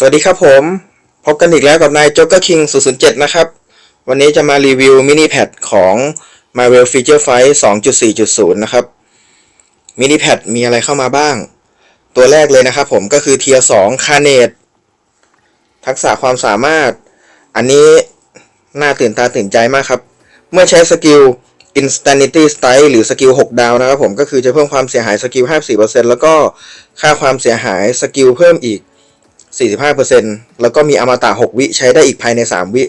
สวัสดีครับผม พบกันอีกแล้วกับนาย Joker King 007 นะครับ วันนี้จะมารีวิวมินิแพดของ Marvel Feature Fight 2.4.0 นะครับ มินิแพดมีอะไรเข้ามาบ้าง ตัวแรกเลยนะครับผมก็คือเทียร์2 c a r n a t ทักษะความสามารถ อันนี้น่าตื่นตาตื่นใจมากครับ เมื่อใช้สกิล Insanity Strike หรือสกิล 6 ดาวนะครับผมก็คือจะเพิ่มความเสียหายสกิล 54%แล้วก็ค่าความเสียหายสกิลเพิ่มอีก 45%แล้วก็มีอมตะ 6 วิใช้ได้อีกภายใน 3 วิ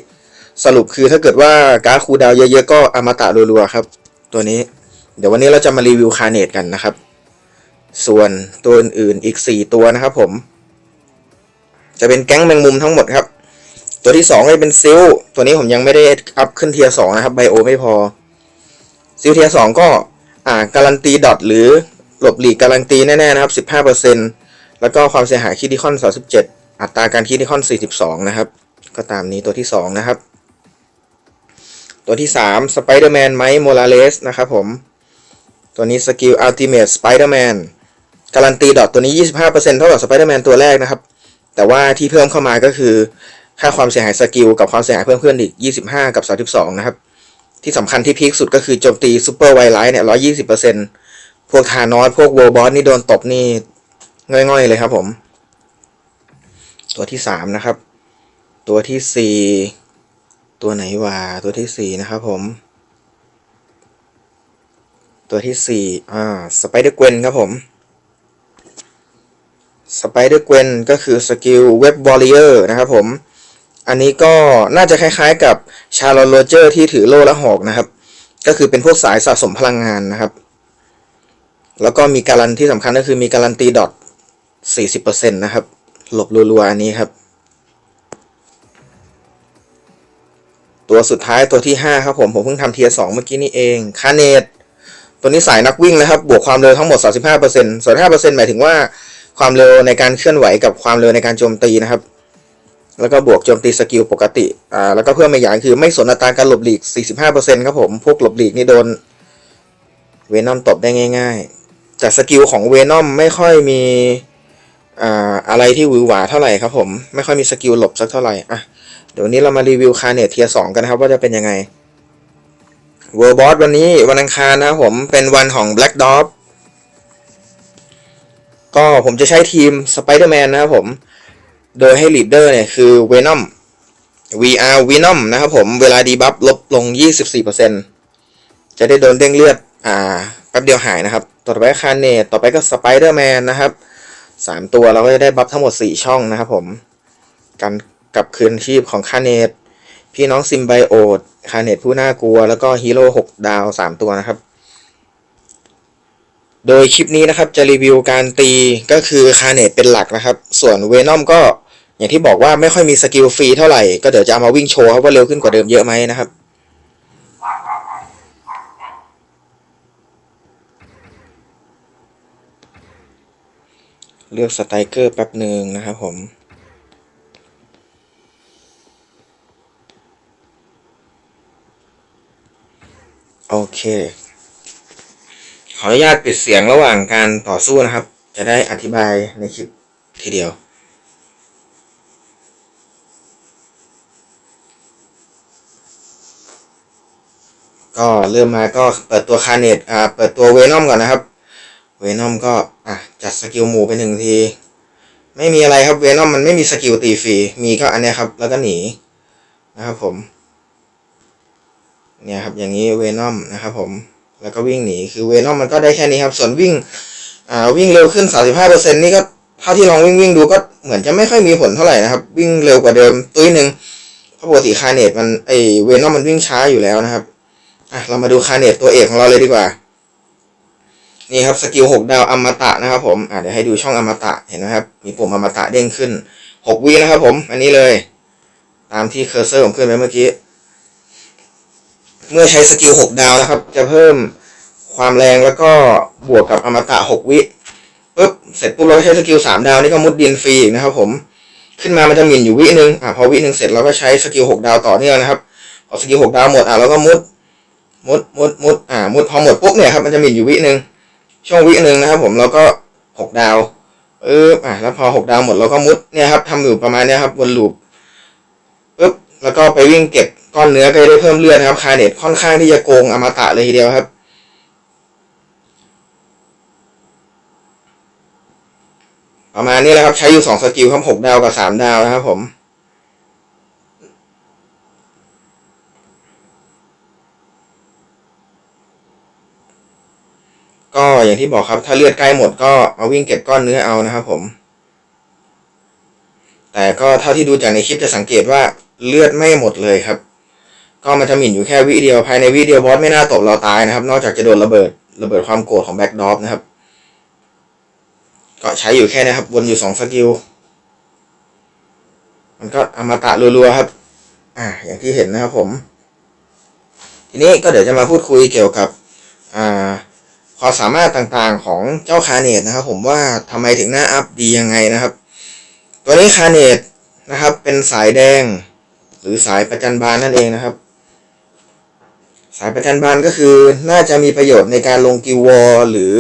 สรุปคือถ้าเกิดว่าการ์ดคูดาวเยอะๆ ก็อมตะรัวๆ ครับ ตัวนี้ เดี๋ยววันนี้เราจะมารีวิวคาเนตกันนะครับ ส่วนตัวอื่นๆอีก 4 ตัวนะครับผม จะเป็นแก๊งแมงมุมทั้งหมดครับ ตัวที่2ก็จะเป็นซิลตัวนี้ผมยังไม่ได้อัพขึ้นเทียร์สนะครับไบโอไม่พอซิลเทียร์สก็อ่าการันตีดอทหรือหลบหลีกการันตีแน่ๆนะครับ 15%แล้วก็ความเสียหายคิดิคอน 37 อัตราการคิดนิคอน 42 นะครับ ก็ตามนี้ตัวที่ 2 นะครับ ตัวที่ 3 Spider-Man ไมค์โมลาเลสนะครับผม ตัวนี้สกิล Ultimate Spider-Man การันตีดอทตัวนี้ 25%เท่ากับ Spider-Man ตัวแรกนะครับ แต่ว่าที่เพิ่มเข้ามาก็คือ ค่าความเสียหายสกิลกับความเสียหายเพิ่มขึ้นอีก 25 กับ 32 นะครับ ที่สำคัญที่พีคสุดก็คือโจมตีซูเปอร์ไวไลท์เนี่ย 120%พวกทานอสพวกโวบอสนี่โดนตบนี่ง่อยๆเลยครับผม ตัวที่สามนะครับ ตัวที่สี่ตัวไหนวะตัวที่สี่นะครับผม ตัวที่สี่อ่าสไปเดอร์เกวนครับผมสไปเดอร์เกวนก็คือสกิลเว็บวอลเลอร์นะครับผม อันนี้ก็น่าจะคล้ายๆกับชาร์ลโรเจอร์ที่ถือโล่และหอกนะครับ ก็คือเป็นพวกสายสะสมพลังงานนะครับ แล้วก็มีการันที่สำคัญก็คือมีการันตีดอท40%นะครับ หลบรัวๆอันนี้ครับ ตัวสุดท้ายตัวที่ 5 ครับผมผมเพิ่งทำเทียร์สเมื่อกี้นี่เองคาเนตตัวนี้สายนักวิ่งนะครับ บวกความเร็วทั้งหมด 35%ส่วน5%หมายถึงว่าความเร็วในการเคลื่อนไหวกับความเร็วในการโจมตีนะครับ แล้วก็บวกโจมตีสกิลปกติ อ่า แล้วก็เพิ่มอีกอย่างคือไม่สนอัตราการหลบหลีก 45%ครับผม พวกหลบหลีกนี่โดนเวนอมตบได้ง่าย ๆ แต่สกิลของเวนอมไม่ค่อยมี อ่าอะไรที่หวือหวาเท่าไหร่ครับผม ไม่ค่อยมีสกิลหลบสักเท่าไหร่อะเดี๋ยวนี้เรามารีวิวคาเนตเทียสองกันนะครับ ว่าจะเป็นยังไงเวอร์บอสวันนี้วันอังคารนะครับผมเป็นวันของ Black d o g ก็ผมจะใช้ทีม Spider-Man นะครับผม โดยให้ลีดเดอร์เนี่ยคือ Venom VR Venom นะครับผม เวลาดีบัฟลบลง 24%จะได้โดนเด้งเลือด อ่า แป๊บเดียวหายนะครับ ต่อไปคาเนตต่อไปก็ Spider-Man นะครับ สามตัวเราก็จะได้บัฟทั้งหมด4ช่องนะครับผมการกลับคืนชีพของคาเนตพี่น้องซิมไบโอดคาเนตผู้น่ากลัว แล้วก็ฮีโร่6ดาว3ตัวนะครับ โดยคลิปนี้นะครับจะรีวิวการตีก็คือคาเนตเป็นหลักนะครับ ส่วนเวนอมก็อย่างที่บอกว่าไม่ค่อยมีสกิลฟรีเท่าไหร่ ก็เดี๋ยวจะเอามาวิ่งโชว์ครับว่าเร็วขึ้นกว่าเดิมเยอะไหมนะครับ เลือกสไตรเกอร์แป๊บหนึ่งนะครับผม โอเค ขออนุญาตปิดเสียงระหว่างการต่อสู้นะครับ จะได้อธิบายในคลิปทีเดียวก็เริ่มมาก็เปิดตัวคาเนตอ่า เปิดตัวเวนอมก่อนนะครับ เวนอมก็ อะจัดสกิลหมู่ไปหนึ่งที ไม่มีอะไรครับเวนอมมันไม่มีสกิลตีฟรีมีก็อันนี้ครับ แล้วก็หนีนะครับผม เนี่ยครับอย่างนี้เวนอมนะครับผมแล้วก็วิ่งหนีคือเวนอมมันก็ได้แค่นี้ครับ ส่วนวิ่งอ่าวิ่งเร็วขึ้น 35%นี่ก็เท่าที่ลองวิ่งวิ่งดูก็เหมือนจะไม่ค่อยมีผลเท่าไหร่นะครับ วิ่งเร็วกว่าเดิมตุ้ยหนึ่งเพราะปกติคาเนตมันไอเวนอมมันวิ่งช้าอยู่แล้วนะครับอะเรามาดูคาเนตตัวเอกของเราเลยดีกว่า นี่ครับสกิลหกดาวอมตะนะครับผมอะเดี๋ยวให้ดูช่องอมตะเห็นไหมครับ มีปุ่มอมตะเด้งขึ้นหกวินะครับผม อันนี้เลย ตามที่เคอร์เซอร์ผมขึ้นไปเมื่อกี้ เมื่อใช้สกิลหกดาวนะครับ จะเพิ่มความแรงแล้วก็บวกกับอมตะหกวิปุ๊บเสร็จปุ๊บเราก็ใช้สกิลสามดาวนี่ก็มุดดินฟรีอีกนะครับ ผมขึ้นมามันจะหมิ่นอยู่วิหนึ่งอะพอวิหนึ่งเสร็จเราก็ใช้สกิลหกดาวต่อเนื่องนะครับพอสกิลหกดาวหมดอะเราก็มุดมุดมุดมุดอ่ามุดพอหมดปุ๊บเนี่ยครับมันจะหมิ่นอยู่วิหนึ่ง ช่วงวิหนึ่งนะครับผมเราก็หกดาวปึ๊บอะแล้วพอหกดาวหมดเราก็มุดเนี่ยครับทำอยู่ประมาณเนี้ยครับวนลูปปึ๊บแล้วก็ไปวิ่งเก็บก้อนเนื้อก็ได้เพิ่มเลือดนะครับคาเนตค่อนข้างที่จะโกงอมตะเลยทีเดียวครับประมาณนี้แหละครับใช้อยู่สองสกิลครับหกดาวกับสามดาวนะครับผม ก็อย่างที่บอกครับถ้าเลือดใกล้หมดก็มาวิ่งเก็บก้อนเนื้อเอานะครับผม แต่ก็เท่าที่ดูจากในคลิปจะสังเกตว่าเลือดไม่หมดเลยครับ ก็มันจะหมิ่นอยู่แค่วิเดียวภายในวิเดียวบอสไม่น่าตบเราตายนะครับ นอกจากจะโดนระเบิดระเบิดความโกรธของแบ็กดอฟนะครับ ก็ใช้อยู่แค่นี้ครับวนอยู่สองสกิลมันก็อมตะรัวๆครับ อ่า อย่างที่เห็นนะครับผม ทีนี้ก็เดี๋ยวจะมาพูดคุยเกี่ยวกับ อ่า ความสามารถต่างๆของเจ้าคาเนตนะครับ ผมว่าทำไมถึงหน้าอัพดียังไงนะครับ ตัวนี้คาเนตนะครับ เป็นสายแดง หรือสายประจันบานนั่นเองนะครับ สายประจันบานก็คือน่าจะมีประโยชน์ในการลงกิววอลหรือ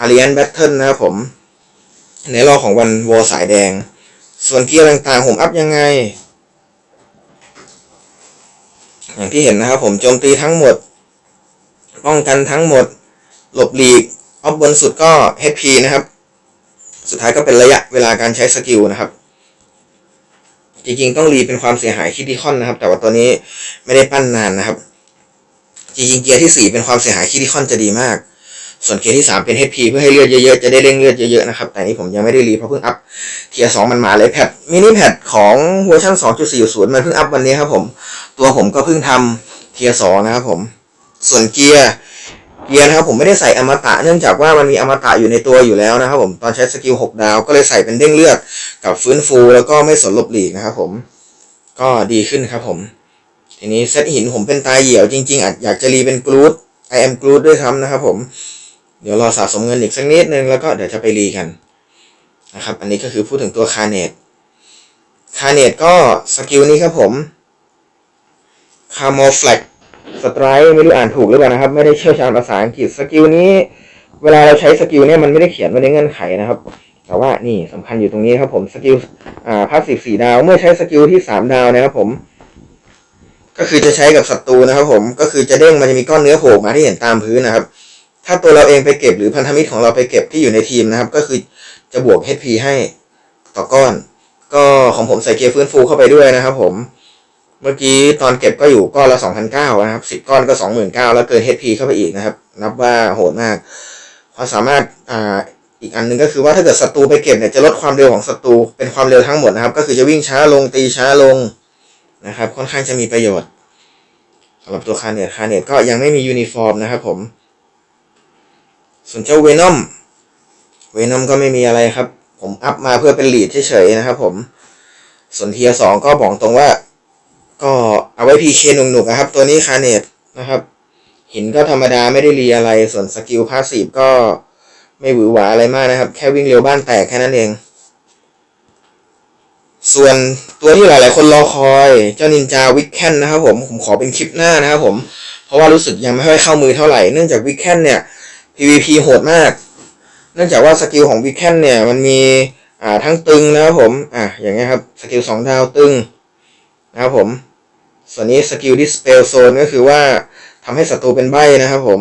อารี a นแบทเทิลนะครับผมในรอบของวันวอลสายแดง ส่วนเกียร์ต่างๆ ผมอัพยังไง อย่างที่เห็นนะครับผมโจมตีทั้งหมด ป้องกันทั้งหมด หลบหลีกออฟบนสุดก็ HP นะครับ สุดท้ายก็เป็นระยะเวลาการใช้สกิลนะครับ จริงๆ ต้องรีเป็นความเสียหายคิดดีคอนนะครับ แต่ว่าตัวนี้ไม่ได้ปั้นนานนะครับ จริงๆ เกียร์ที่ 4 เป็นความเสียหายคิดดีคอนจะดีมาก ส่วนเกียร์ที่ 3 เป็น HP เพื่อให้เลือดเยอะๆ จะได้เร่งเลือดเยอะๆนะครับ แต่นี้ผมยังไม่ได้รีเพราะเพิ่งอัพเทียร์สองมันมาเลยแพทมินิแพทของเวอร์ชัน2.40มันเพิ่งอัพวันนี้ครับผม ตัวผมก็เพิ่งทำเทียร์สองนะครับผม ส่วนเกียร์ เกียร์นะครับผมไม่ได้ใส่อมตะเนื่องจากว่ามันมีอมตะอยู่ในตัวอยู่แล้วนะครับผมตอนใช้สกิล6ดาวก็เลยใส่เป็นเด้งเลือดกับฟื้นฟู แล้วก็ไม่สนหลบหลีกนะครับผมก็ดีขึ้นครับผม ทีนี้เซตหินผมเป็นตายเหี่ยวจริงๆอาจอยากจะรีเป็นกรูด I am กรูดด้วยครับนะครับผมเดี๋ยวรอสะสมเงินอีกสักนิดนึงแล้วก็เดี๋ยวจะไปรีกันนะครับ อันนี้ก็คือพูดถึงตัวคาเนตคาเนตก็สกิลนี้ครับผมคาโมแฟลก สไตร์ไม่รู้อ่านถูกหรือเปล่านะครับ ไม่ได้เชี่ยวชาญภาษาอังกฤษสกิลนี้ เวลาเราใช้สกิลเนี่ยมันไม่ได้เขียนไว้ในเงื่อนไขนะครับ แต่ว่านี่สำคัญอยู่ตรงนี้ครับผมสกิลอ่าพาสซีฟสี่ดาวเมื่อใช้สกิลที่สามดาวนะครับผม ก็คือจะใช้กับศัตรูนะครับ ผมก็คือจะเด้งมันจะมีก้อนเนื้อโผล่มาที่เห็นตามพื้นนะครับ ถ้าตัวเราเองไปเก็บหรือพันธมิตรของเราไปเก็บที่อยู่ในทีมนะครับ ก็คือจะบวก HP ให้ต่อก้อน ก็ของผมใส่เกียร์ฟื้นฟูเข้าไปด้วยนะครับ ผม เมื่อกี้ตอนเก็บก็อยู่ก้อนละ2,900นเก้านะครับ10ก้อนก็29,000แล้วเกิน HP เข้าไปอีกนะครับ นับว่าโหดมากความสามารถอ่าอีกอันหนึงก็คือว่าถ้าเกิดศัตรูไปเก็บเนี่ยจะลดความเร็วของศัตรูเป็นความเร็วทั้งหมดนะครับ ก็คือจะวิ่งช้าลงตีช้าลงนะครับ ค่อนข้างจะมีประโยชน์สำหรับตัวคาเนตคาเนตก็ยังไม่มียูนิฟอร์มนะครับผม ส่วนเจ้าเวนอมเวนอมก็ไม่มีอะไรครับ ผมอัพมาเพื่อเป็นลีดเฉยๆนะครับผมส่วนเทียสองก็บอกตรงว่า ก็เอาไว้พีเคหนุกๆนะครับ ตัวนี้คาเนตนะครับหินก็ธรรมดาไม่ได้รีอะไรส่วนสกิลพาสซีฟก็ไม่หวือหวาอะไรมากนะครับ แค่วิ่งเร็วบ้านแตกแค่นั้นเอง ส่วนตัวที่หลายๆคนรอคอยเจ้านินจาวิกแคนนะครับผมผมขอเป็นคลิปหน้านะครับผม เพราะว่ารู้สึกยังไม่ค่อยเข้ามือเท่าไหร่เนื่องจากวิกแคนเนี่ย PVP โหดมาก เนื่องจากว่าสกิลของวิกแคนเนี่ยมันมีอ่าทั้งตึงนะครับผมอะอย่างเงี้ยครับสกิลสองดาวตึงนะครับผม ส่วนนี้สกิล Dispel Zone ก็คือว่าทำให้ศัตรูเป็นใบนะครับผม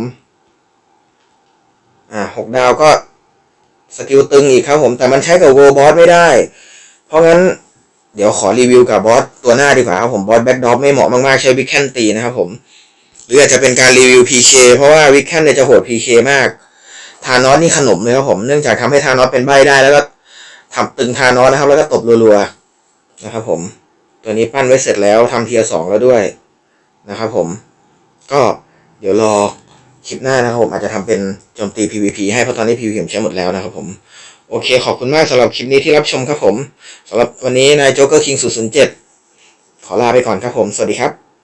อ่าหกดาวก็สกิลตึงอีกครับผมแต่มันใช้กับ World Boss ไม่ได้ เพราะงั้นเดี๋ยวขอรีวิวกับบอสตัวหน้าดีกว่าครับผมบอสแบ็กดอปไม่เหมาะมากๆ ใช้วิกแคนตีนะครับผม หรืออาจจะเป็นการรีวิว PK เพราะว่าวิกแคนเนี่ยจะโหด PK มาก ทานอสนี่ขนมเลยครับผมเนื่องจากทำให้ทานอสเป็นใบได้แล้วก็ทำตึงทานอสนะครับ แล้วก็ตบรัวๆนะครับผม ตัวนี้ปั้นไว้เสร็จแล้วทำเทียร์สองแล้วด้วยนะครับผม ก็เดี๋ยวรอคลิปหน้านะครับผมอาจจะทำเป็นโจมตี PVP ให้เพราะตอนนี้ PVP ผมใช้หมดแล้วนะครับผมโอเค ขอบคุณมากสำหรับคลิปนี้ที่รับชมครับผมสำหรับวันนี้นายโจ๊กเกอร์คิง007ขอลาไปก่อนครับผม สวัสดีครับ